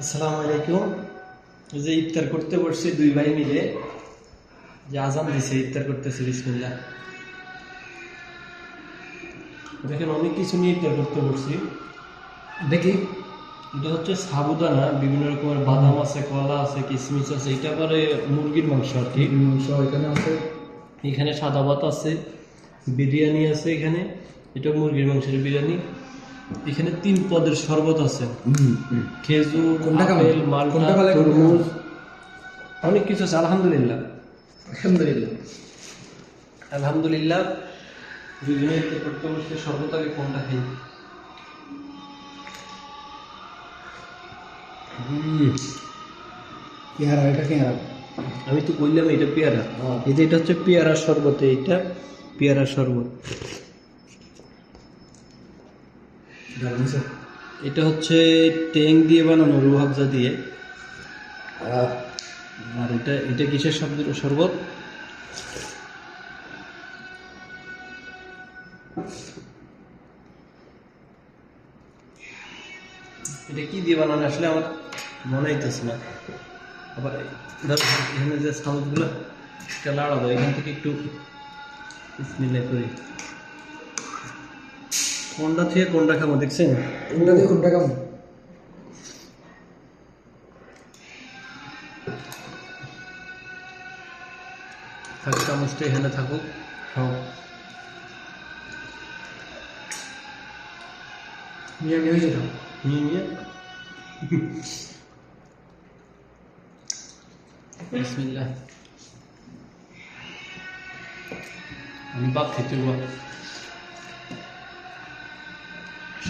আসসালামু আলাইকুম। যে ইফতার করতে বসছি দুই ভাই মিলে। যে আজান দিছে ইফতার করতেছে বিসমিল্লাহ। দেখেন অনেক কিছু নিয়ে ইফতার করতে বসছি। দেখি। এটা হচ্ছে সাবুদানা বিভিন্ন রকমের বাদাম আছে কলা আছে কিশমিশ আছে এটা পরে মুরগির মাংস আর কি। মাংস এখানে আছে। এখানে সাদা ভাত আছে বিরিয়ানি আছে এখানে। এটা মুরগির মাংসের বিরিয়ানি। এখানে তিন পদের শরবত আছে। খেজুর? আপেল মালটা? তরমুজ। অনেক কিছু আছে আলহামদুলিল্লাহ। আলহামদুলিল্লাহ। আলহামদুলিল্লাহ। দুজনে করতে বসে শরবত আগে কোনটা খাই? পেয়ারা এটা পেয়ারা আমি তো বললাম এটা পেয়ারা। হ্যাঁ। এই যে এটা হচ্ছে পেয়ারা শরবত এইটা পেয়ারা শরবত। এটা হচ্ছে ট্যাং দিয়ে বানানো রুহাবজা দিয়ে। আর এটা এটা কিসের শব্দ শরবত? এটা কি দিয়ে বানানো? আসলে আমার মনে হইতেছে না। আবার ধরো এখানে যে সাউন্ডগুলো এটা লাড়াবো এখান থেকে একটু বিসমিল্লাহ করি। কোনটা থেকে কোনটা খাব দেখছেন? কোনটা দিয়ে কোনটা কেমন থাক চামচটা এখানে থাকুক। খাও। নিয়ে নিয়ে নিয়ে নিয়ে বিসমিল্লাহ। আমি বাপ খেতে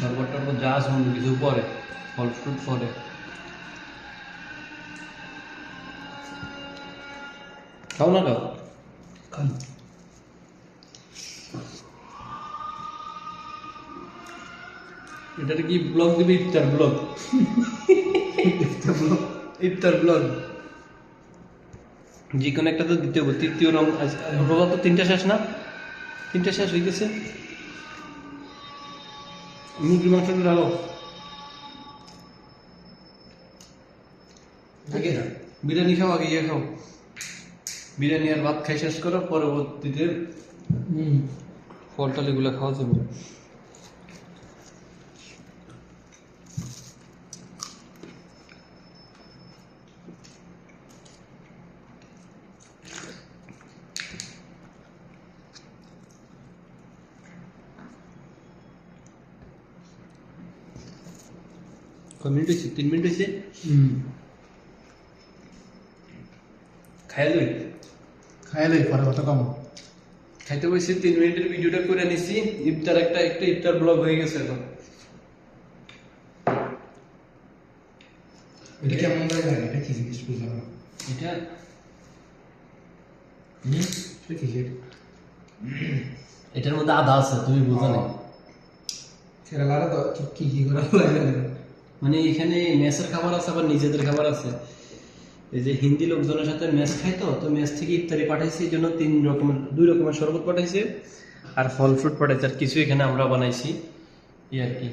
শরবত টরবত যা আছে অন্য কিছু পরে ফল ফ্রুট পরে খাও না খাও খান এটাতে কি ব্লগ দিবে ইফতার ব্লগ ইফতার ব্লগ যে কোনো একটা তো দিতে হবে তৃতীয় রং রোজা তো তিনটা শেষ না তিনটা শেষ হয়ে গেছে মুরগি মাংসটা ডালো বিরিয়ানি খাও আগে ইয়ে খাও বিরিয়ানি আর ভাত খাই শেষ করো পরবর্তীতে হুম ফল খাওয়া যাবে কয় মিনিট হয়েছে তিন মিনিট হয়েছে পরে কম। খাইতে বসে তিন মিনিটের ভিডিওটা করে নিছি। ইফতার একটা একটা ইফতার ব্লগ হয়ে গেছে এখন। এটা কেমন লাগে এটা কি জিনিস বুঝলাম এটা? এটার মধ্যে আদা আছে তুমি বুঝো না সেটা কি কি করে? লাগে মানে এখানে মেসের খাবার আছে, আবার নিজেদের খাবার আছে। এই যে হিন্দি লোকজনের সাথে মেস খাইতো তো মেস থেকে ইফতারি পাঠাইছি জন্য তিন রকমের দুই রকমের শরবত পাঠাইছে, আর ফল ফ্রুট পাঠাইছে, আর কিছু এখানে আমরা বানাইছি, এই আর কি।